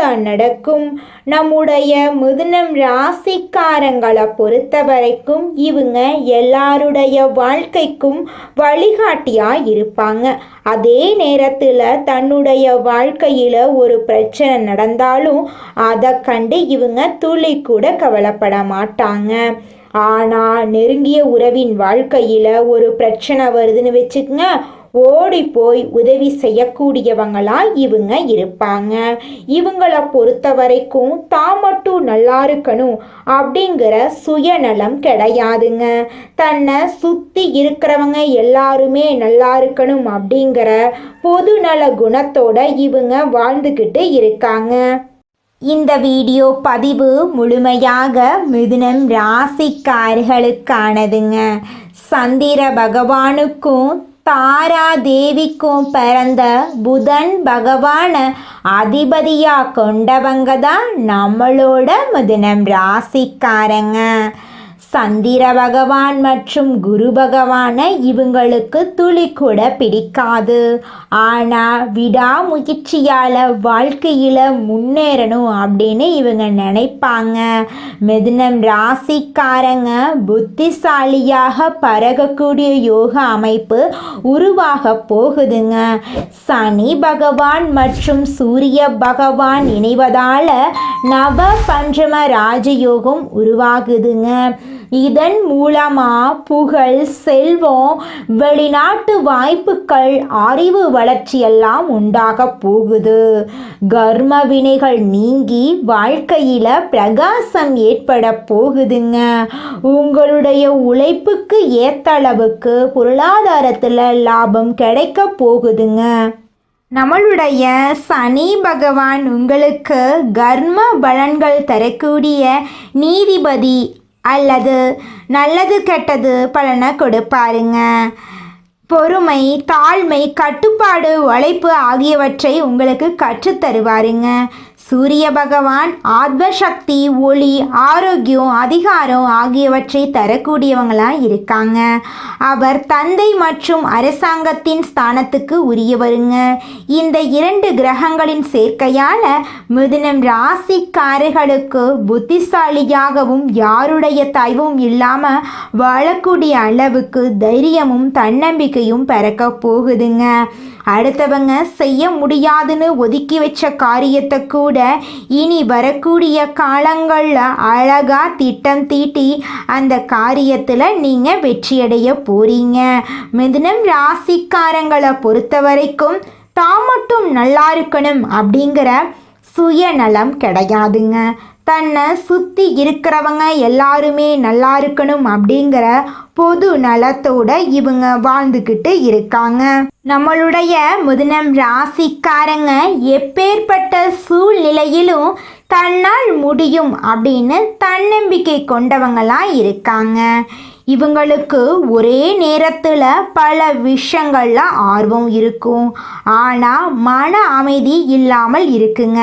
தான் நடக்கும். நம்முடைய முதுனம் ராசிக்காரங்களை பொறுத்த வரைக்கும் இவங்க எல்லாருடைய வாழ்க்கைக்கும் வழிகாட்டியாக இருப்பாங்க அதே நேரத்தில் தன்னுடைய வாழ்க்கையில் ஒரு பிரச்சனை நடந்தாலும் அதை கண்டு இவங்க துளி கூட கவலைப்பட மாட்டாங்க. ஆனால் நெருங்கிய உறவின் வாழ்க்கையில் ஒரு பிரச்சனை வருதுன்னு வச்சுக்கோங்க. ஓடி போய் உதவி செய்யக்கூடியவங்களா இவங்க இருப்பாங்க. இவங்கள பொறுத்த வரைக்கும் தான் மட்டும் நல்லா இருக்கணும் அப்படிங்கிற சுயநலம் கிடையாதுங்க. தன்னை சுற்றி இருக்கிறவங்க எல்லாருமே நல்லா இருக்கணும் அப்படிங்கிற பொதுநல குணத்தோட இவங்க வாழ்ந்துக்கிட்டு இருக்காங்க. இந்த வீடியோ பதிவு முழுமையாக மிதுனம் ராசிக்காரர்களுக்கானதுங்க. சந்திர பகவானுக்கும் தாராதேவிக்கும் பிறந்த புதன் பகவான அதிபதியாக கொண்டவங்க தான் நம்மளோட முதனம் ராசிக்காரங்க. சந்திர பகவான் மற்றும் குரு பகவானை இவங்களுக்கு துளி கூட பிடிக்காது. ஆனால் விடாமுயற்சியால் வாழ்க்கையில் முன்னேறணும் அப்படின்னு இவங்க நினைப்பாங்க. மிதுனம் ராசிக்காரங்க புத்திசாலியாக பறக்கக்கூடிய யோக அமைப்பு உருவாக போகுதுங்க. சனி பகவான் மற்றும் சூரிய பகவான் இணைவதால் நவ பஞ்சம ராஜயோகம் உருவாகுதுங்க. இதன் மூலமாக புகழ் செல்வம் வெளிநாட்டு வாய்ப்புகள் அறிவு வளர்ச்சியெல்லாம் உண்டாக போகுது. கர்ம வினைகள் நீங்கி வாழ்க்கையில் பிரகாசம் ஏற்பட போகுதுங்க. உங்களுடைய உழைப்புக்கு ஏற்ற அளவுக்கு பொருளாதாரத்தில் லாபம் கிடைக்க போகுதுங்க. நம்மளுடைய சனி பகவான் உங்களுக்கு கர்ம பலன்கள் தரக்கூடிய நீதிபதி அல்லது நல்லது கெட்டது பலனை கொடுப்பாருங்க. பொறுமை தாழ்மை கட்டுப்பாடு உழைப்பு ஆகியவற்றை உங்களுக்கு கற்றுத்தருவாருங்க. சூரிய பகவான் ஆத்மசக்தி ஒளி ஆரோக்கியம் அதிகாரம் ஆகியவற்றை தரக்கூடியவங்களாக இருக்காங்க. அவர் தந்தை மற்றும் அரசாங்கத்தின் ஸ்தானத்துக்கு உரியவருங்க. இந்த இரண்டு கிரகங்களின் சேர்க்கையால் மிதுனம் ராசிக்காரர்களுக்கு புத்திசாலியாகவும் யாருடைய தயவும் இல்லாமல் வாழக்கூடிய அளவுக்கு தைரியமும் தன்னம்பிக்கையும் பிறக்க போகுதுங்க. அடுத்தவங்க செய்ய முடியாதுன்னு ஒதுக்கி வச்ச காரியத்தை கூட இனி வரக்கூடிய காலங்களில் அழகாக திட்டம் தீட்டி அந்த காரியத்தில் நீங்கள் வெற்றியடைய போகிறீங்க மிதுனம் ராசிக்காரங்களை பொறுத்த வரைக்கும் தான் மட்டும் நல்லா இருக்கணும் அப்படிங்கிற சுயநலம் கிடையாதுங்க. தன்னை சுற்றி இருக்கிறவங்க எல்லாருமே நல்லா இருக்கணும் அப்படிங்கிற பொது நலத்தோட இவங்க வாழ்ந்துக்கிட்டு இருக்காங்க. நம்மளுடைய முதனம் ராசிக்காரங்க எப்பேற்பட்ட சூழ்நிலையிலும் தன்னால் முடியும் அப்படின்னு தன்னம்பிக்கை கொண்டவங்களாக இருக்காங்க. இவங்களுக்கு ஒரே நேரத்தில் பல விஷயங்கள்ல ஆர்வம் இருக்கும். ஆனால் மன அமைதி இல்லாமல் இருக்குங்க.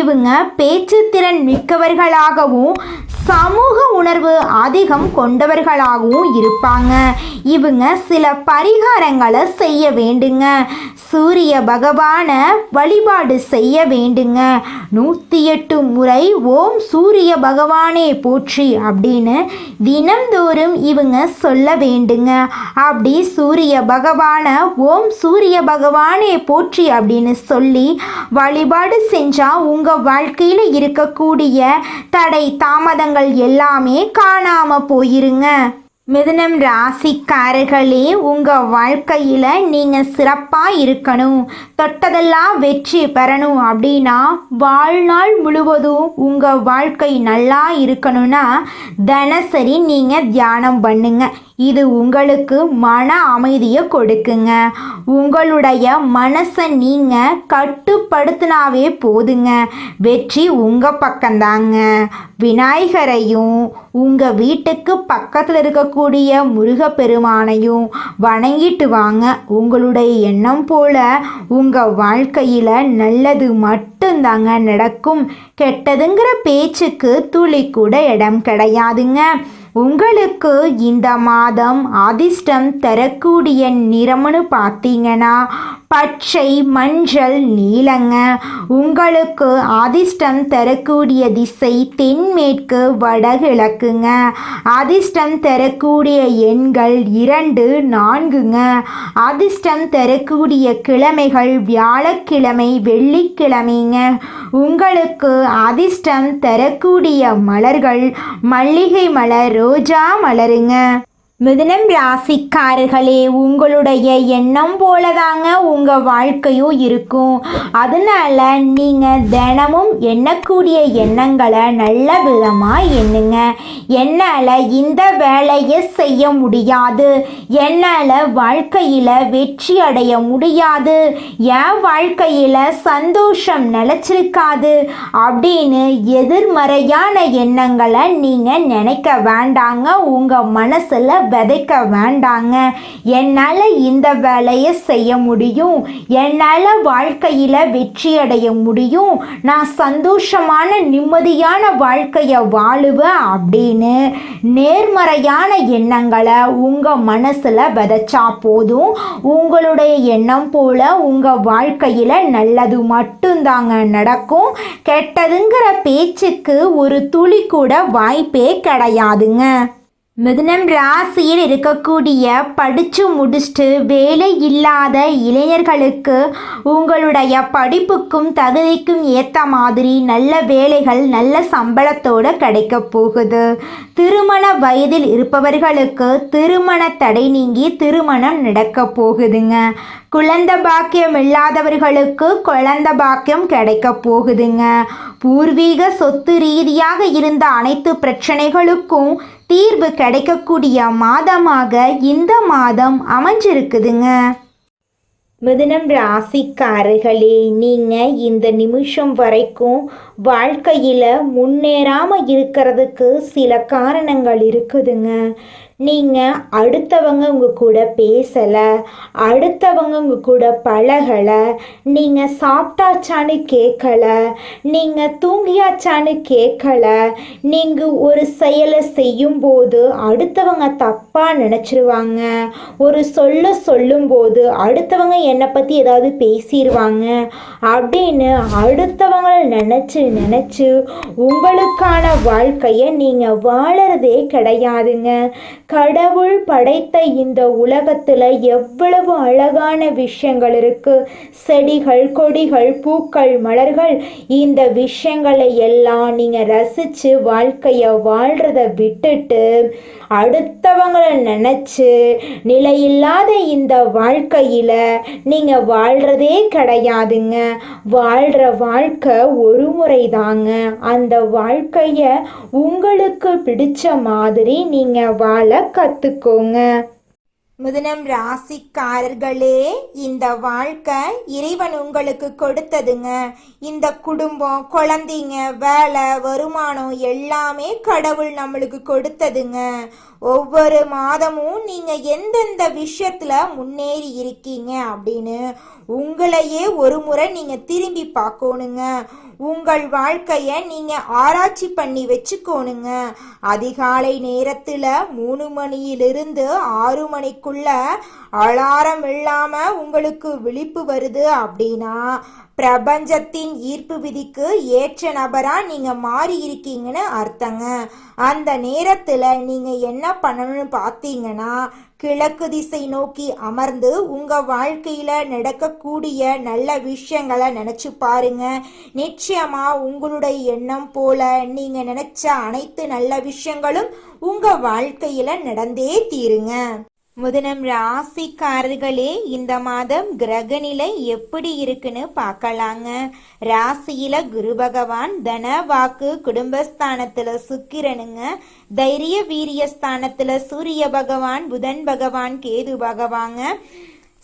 இவங்க பேச்சுத்திறன் மிக்கவர்களாகவும் சமூக உணர்வு அதிகம் கொண்டவர்களாகவும் இருப்பாங்க. இவங்க சில பரிகாரங்களை செய்ய வேண்டுங்க. சூரிய பகவானை வழிபாடு செய்ய வேண்டுங்க. நூற்றி எட்டு முறை ஓம் சூரிய பகவானே போற்றி அப்படின்னு தினம்தோறும் இவங்க சொல்ல வேண்டுங்க. அப்படி சூரிய பகவானை ஓம் சூரிய பகவானே போற்றி அப்படின்னு சொல்லி வழிபாடு செஞ்சால் உங்கள் வாழ்க்கையில் இருக்கக்கூடிய தடை தாமதங்கள் எல்லாமே காணாமல் போயிருங்க. மிதுனம் ராசிக்காரர்களே உங்கள் வாழ்க்கையில் நீங்கள் சிறப்பாக இருக்கணும். தொட்டதெல்லாம் வெற்றி பெறணும் அப்படின்னா வாழ்நாள் முழுவதும் உங்கள் வாழ்க்கை நல்லா இருக்கணும்னா தினசரி நீங்கள் தியானம் பண்ணுங்கள் இது உங்களுக்கு மன அமைதியை கொடுக்குங்க. உங்களுடைய மனசை நீங்கள் கட்டுப்படுத்தினாவே போதுங்க. வெற்றி உங்கள் பக்கம்தாங்க விநாயகரையும் உங்கள் வீட்டுக்கு பக்கத்தில் இருக்கக்கூடிய முருகப்பெருமானையும் வணங்கிட்டு வாங்க. உங்களுடைய எண்ணம் போல உங்கள் வாழ்க்கையில் நல்லது மட்டும்தாங்க நடக்கும். கெட்டதுங்கிற பேச்சுக்கு துளி கூட இடம் கிடையாதுங்க. உங்களுக்கு இந்த மாதம் அதிர்ஷ்டம் தரக்கூடிய நிறம்னு பார்த்தீங்கன்னா பச்சை மஞ்சள் நீலங்க. உங்களுக்கு அதிர்ஷ்டம் தரக்கூடிய திசை தென்மேற்கு வடகிழக்குங்க. அதிர்ஷ்டம் தரக்கூடிய எண்கள் இரண்டு நான்குங்க. அதிர்ஷ்டம் தரக்கூடிய கிழமைகள் வியாழக்கிழமை வெள்ளிக்கிழமைங்க. உங்களுக்கு அதிர்ஷ்டம் தரக்கூடிய மலர்கள் மல்லிகை மலர் ரோஜா மலருங்க. மிதுனம் ராசிக்காரர்களே உங்களுடைய எண்ணம் போலதாங்க உங்கள் வாழ்க்கையும் இருக்கும். அதனால நீங்கள் தினமும் எண்ணக்கூடிய எண்ணங்களை நல்ல விதமாக எண்ணுங்க. என்னால் இந்த வேலையை செய்ய முடியாது. என்னால் வாழ்க்கையில் வெற்றி அடைய முடியாது. என் வாழ்க்கையில் சந்தோஷம் நிலச்சிருக்காது அப்படின்னு எதிர்மறையான எண்ணங்களை நீங்கள் நினைக்க வேண்டாங்க. உங்கள் மனசில் விதைக்க வேண்டாங்க. என்னால் இந்த வேலையை செய்ய முடியும். என்னால் வாழ்க்கையில் வெற்றி அடைய முடியும். நான் சந்தோஷமான நிம்மதியான வாழ்க்கையை வாழுவேன் அப்படின்னு நேர்மறையான எண்ணங்களை உங்கள் மனசில் விதைச்சா போதும். உங்களுடைய எண்ணம் போல் உங்கள் வாழ்க்கையில் நல்லது மட்டும்தாங்க நடக்கும். கெட்டதுங்கிற பேச்சுக்கு ஒரு துளி கூட வாய்ப்பே கிடையாதுங்க. மிதுனம் ராசியில் இருக்கக்கூடிய படித்து முடிச்சுட்டு வேலை இல்லாத இளைஞர்களுக்கு உங்களுடைய படிப்புக்கும் தகுதிக்கும் ஏற்ற மாதிரி நல்ல வேலைகள் நல்ல சம்பளத்தோடு கிடைக்க போகுது. திருமண வயதில் இருப்பவர்களுக்கு திருமண தடை நீங்கி திருமணம் நடக்க போகுதுங்க. குழந்த பாக்கியம் இல்லாதவர்களுக்கு குழந்த பாக்கியம் கிடைக்க போகுதுங்க. பூர்வீக சொத்து ரீதியாக இருந்த அனைத்து பிரச்சனைகளுக்கும் தீர்வு கிடைக்கக்கூடிய மாதமாக இந்த மாதம் அமைஞ்சிருக்குதுங்க. மிதுனம் ராசிக்காரர்களே நீங்கள் இந்த நிமிஷம் வரைக்கும் வாழ்க்கையில் முன்னேறாமல் இருக்கிறதுக்கு சில காரணங்கள் இருக்குதுங்க. நீங்கள் அடுத்தவங்க உங்கள் கூட பேசலை அடுத்தவங்க உங்கள் கூட பழகலை நீங்கள் சாப்பிட்டாச்சான்னு கேட்கல நீங்கள் தூங்கியாச்சான்னு கேட்கல நீங்கள் ஒரு செயலை செய்யும்போது அடுத்தவங்க தப்பாக நினச்சிருவாங்க ஒரு சொல்ல சொல்லும்போது அடுத்தவங்க என்னை பற்றி ஏதாவது பேசிடுவாங்க அப்படின்னு அடுத்தவங்களை நினச்சி நினச்சி உங்களுக்கான வாழ்க்கையை நீங்கள் வாழறதே கிடையாதுங்க. கடவுள் படைத்த இந்த உலகத்தில் எவ்வளவு அழகான விஷயங்கள் இருக்கு. செடிகள் கொடிகள் பூக்கள் மலர்கள் இந்த விஷயங்களை எல்லாம் நீங்கள் ரசித்து வாழ்க்கையை வாழ்கிறத விட்டுட்டு அடுத்தவங்களை நினச்சி நிலையில்லாத இந்த வாழ்க்கையில் நீங்கள் வாழ்கிறதே கிடையாதுங்க. வாழ்கிற வாழ்க்கை ஒரு முறை தாங்க அந்த வாழ்க்கையை உங்களுக்கு பிடிச்ச மாதிரி நீங்கள் வாழ கற்றுக்கோங்க மிதுனம் ராசிக்காரர்களே இந்த வாழ்க்கை இறைவன் உங்களுக்கு கொடுத்ததுங்க. இந்த குடும்பம் குழந்தைங்க வேலை வருமானம் எல்லாமே கடவுள் நம்மளுக்கு கொடுத்ததுங்க. ஒவ்வொரு மாதமும் நீங்கள் எந்தெந்த விஷயத்தில் முன்னேறி இருக்கீங்க அப்படின்னு உங்களையே ஒரு முறை நீங்கள் திரும்பி பார்க்கணுங்க. உங்கள் வாழ்க்கையை நீங்கள் ஆராய்ச்சி பண்ணி வச்சுக்கோணுங்க. அதிகாலை நேரத்தில் மூணு மணியிலிருந்து ஆறு மணிக்கு மணிக்குள்ள அலாரம் இல்லாமல் உங்களுக்கு விழிப்பு வருது அப்படின்னா பிரபஞ்சத்தின் ஈர்ப்பு விதிக்கு ஏற்ற நபராக நீங்கள் மாறி இருக்கீங்கன்னு அர்த்தங்க. அந்த நேரத்தில் நீங்கள் என்ன பண்ணணும்னு பார்த்தீங்கன்னா கிழக்கு திசை நோக்கி அமர்ந்து உங்கள் வாழ்க்கையில் நடக்கக்கூடிய நல்ல விஷயங்களை நினச்சி பாருங்க. நிச்சயமாக உங்களுடைய எண்ணம் போல நீங்கள் நினச்ச அனைத்து நல்ல விஷயங்களும் உங்கள் வாழ்க்கையில் நடந்தே தீருங்க. முதனம் ராசிக்காரர்களே இந்த மாதம் கிரகநிலை எப்படி இருக்குன்னு பார்க்கலாங்க. ராசியில குரு பகவான் தன வாக்கு குடும்பஸ்தானத்துல சுக்கிரனுங்க. தைரிய வீரிய ஸ்தானத்துல சூரிய பகவான் புதன் பகவான் கேது பகவாங்க.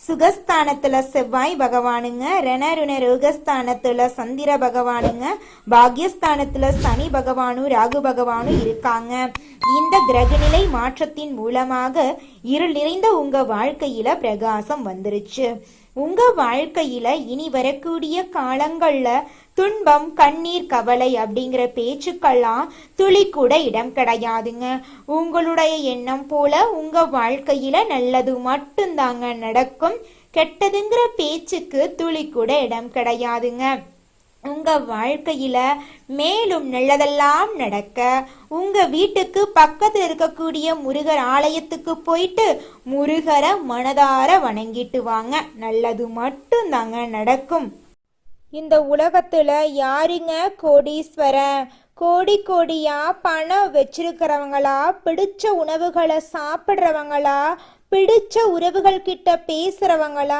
சுகஸ்தானத்துல செவ்வாய் பகவானுங்க. ரணருண ரோகஸ்தானத்துல சந்திர பகவானுங்க. பாக்யஸ்தானத்துல சனி பகவானும் ராகு பகவானும் இருக்காங்க. இந்த கிரகநிலை மாற்றத்தின் மூலமாக இருள் நிறைந்த உங்க வாழ்க்கையில பிரகாசம் வந்துருச்சு. உங்க வாழ்க்கையில இனி வரக்கூடிய காலங்கள்ல துன்பம் கண்ணீர் கவலை அப்படிங்கிற பேச்சுக்கெல்லாம் துளி கூட இடம் கிடையாதுங்க. உங்களுடைய எண்ணம் போல உங்க வாழ்க்கையில நல்லது மட்டும்தாங்க நடக்கும். கெட்டதுங்கிற பேச்சுக்கு துளி கூட இடம் கிடையாதுங்க. உங்கள் வாழ்க்கையில் மேலும் நல்லதெல்லாம் நடக்க உங்கள் வீட்டுக்கு பக்கத்தில் இருக்கக்கூடிய முருகர் ஆலயத்துக்கு போயிட்டு முருகரை மனதார வணங்கிட்டு வாங்க. நல்லது மட்டும்தாங்க நடக்கும். இந்த உலகத்தில் யாருங்க கோடீஸ்வரன்? கோடி கோடியா பணம் வச்சிருக்கிறவங்களா? பிடிச்ச உணவுகளை சாப்பிட்றவங்களா? பிடிச்ச உறவுகள் கிட்ட பேசுறவங்களா?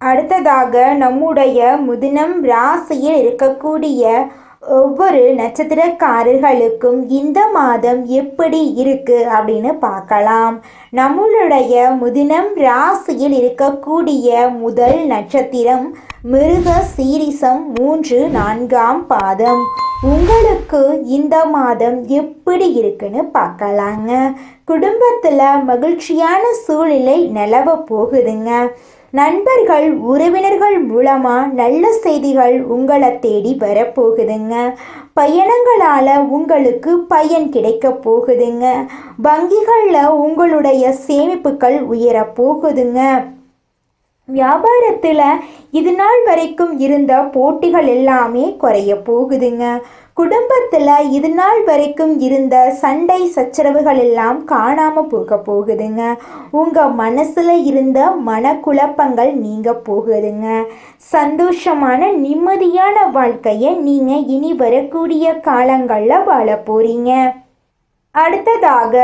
அடுத்ததாக நம்முடைய முதினம் ராசியில் இருக்கக்கூடிய ஒவ்வொரு நட்சத்திரக்காரர்களுக்கும் இந்த மாதம் எப்படி இருக்கு அப்படின்னு பார்க்கலாம். நம்மளுடைய முதினம் ராசியில் இருக்கக்கூடிய முதல் நட்சத்திரம் மிருக சீரிசம் மூன்று நான்காம் பாதம். உங்களுக்கு இந்த மாதம் எப்படி இருக்குன்னு பார்க்கலாங்க. குடும்பத்தில் மகிழ்ச்சியான சூழ்நிலை நிலவ போகுதுங்க. நண்பர்கள் உறவினர்கள் மூலமாக நல்ல செய்திகள் உங்களை தேடி வரப்போகுதுங்க. பயணங்களால் உங்களுக்கு பயன் கிடைக்க போகுதுங்க. வங்கிகளில் உங்களுடைய சேமிப்புகள் உயரப் போகுதுங்க. வியாபாரத்தில் இது நாள் வரைக்கும் இருந்த போட்டிகள் எல்லாமே குறைய போகுதுங்க. குடும்பத்தில் இது நாள் வரைக்கும் இருந்த சண்டை சச்சரவுகள் எல்லாம் காணாமல் போக போகுதுங்க. உங்கள் மனசில் இருந்த மனக்குழப்பங்கள் நீங்க போகுதுங்க. சந்தோஷமான நிம்மதியான வாழ்க்கையை நீங்கள் இனி வரக்கூடிய காலங்களில் வாழ போகிறீங்க அடுத்ததாக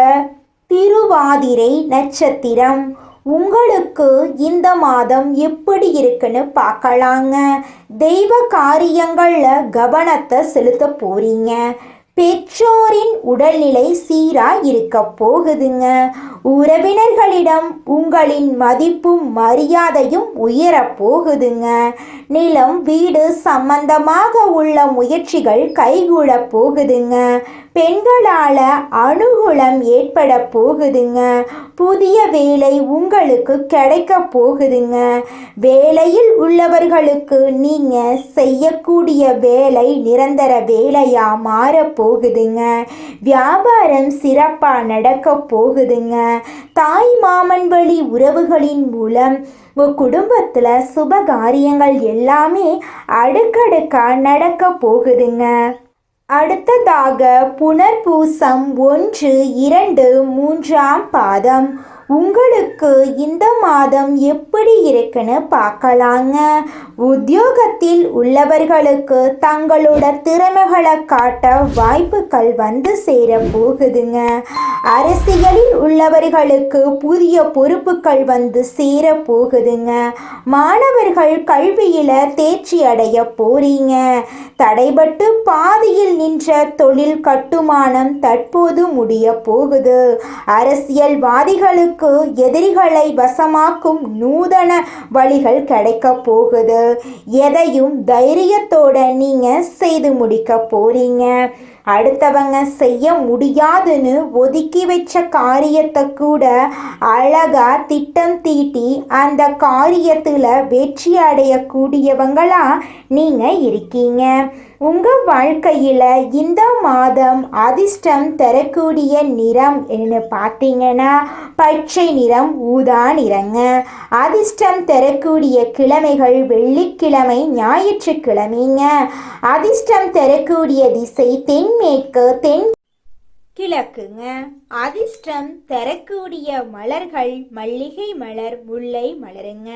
திருவாதிரை நட்சத்திரம். உங்களுக்கு இந்த மாதம் எப்படி இருக்குன்னு பார்க்கலாங்க. தெய்வ காரியங்களில் கவனத்தை செலுத்த போறீங்க. பெற்றோரின் உடல்நிலை சீராக இருக்க போகுதுங்க. உறவினர்களிடம் உங்களின் மதிப்பும் மரியாதையும் உயரப் போகுதுங்க. நிலம் வீடு சம்பந்தமாக உள்ள முயற்சிகள் கைகூட போகுதுங்க. பெண்களால் அனுகூலம் ஏற்பட போகுதுங்க. புதிய வேலை உங்களுக்கு கிடைக்க போகுதுங்க. வேலையில் உள்ளவர்களுக்கு நீங்கள் செய்யக்கூடிய வேலை நிரந்தர வேலையாக மாற போகுதுங்க. வியாபாரம் சிறப்பாக நடக்க போகுதுங்க. தாய் மாமன் வழி உறவுகளின் மூலம் உங்கள் குடும்பத்தில் சுப காரியங்கள் எல்லாமே அடுக்கடுக்காக நடக்க போகுதுங்க. அடுத்ததாக புனர்பூசம் ஒன்று இரண்டு மூன்றாம் பாதம். உங்களுக்கு இந்த மாதம் எப்படி இருக்குன்னு பார்க்கலாங்க. உத்தியோகத்தில் உள்ளவர்களுக்கு தங்களோட திறமைகளை காட்ட வாய்ப்புகள் வந்து சேர போகுதுங்க. அரசியலில் உள்ளவர்களுக்கு புதிய பொறுப்புகள் வந்து சேர போகுதுங்க. மாணவர்கள் கல்வியில் தேர்ச்சி அடைய போறீங்க. தடைபட்டு பாதியில் நின்ற தொழில் கட்டுமானம் தற்போது முடிய போகுது. அரசியல்வாதிகளுக்கு உங்களுக்கு எதிரிகளை வசமாக்கும் நூதன வழிகள் கிடைக்க போகுது. எதையும் தைரியத்தோட நீங்க செய்து முடிக்க போறீங்க. அடுத்தவங்க செய்ய முடியாதுன்னு ஒதுக்கி வச்ச காரியத்தை கூட அழகா திட்டம் தீட்டி அந்த காரியத்தில் வெற்றி அடையக்கூடியவங்களா நீங்க இருக்கீங்க. உங்கள் வாழ்க்கையில் இந்த மாதம் அதிர்ஷ்டம் தரக்கூடிய நிறம் என்ன பார்த்தீங்கன்னா பச்சை நிறம் ஊதா நிறங்க. அதிர்ஷ்டம் தரக்கூடிய கிழமைகள் வெள்ளிக்கிழமை ஞாயிற்றுக்கிழமைங்க. அதிர்ஷ்டம் தரக்கூடிய திசை தென்மேற்கு தென் கிழக்குங்க. அதிர்ஷ்டம் தரக்கூடிய மலர்கள் மல்லிகை மலர் முல்லை மலருங்க.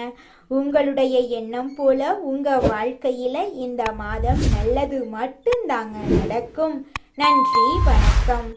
உங்களுடைய எண்ணம் போல உங்க வாழ்க்கையில இந்த மாதம் நல்லது மட்டும்தாங்க நடக்கும். நன்றி வணக்கம்.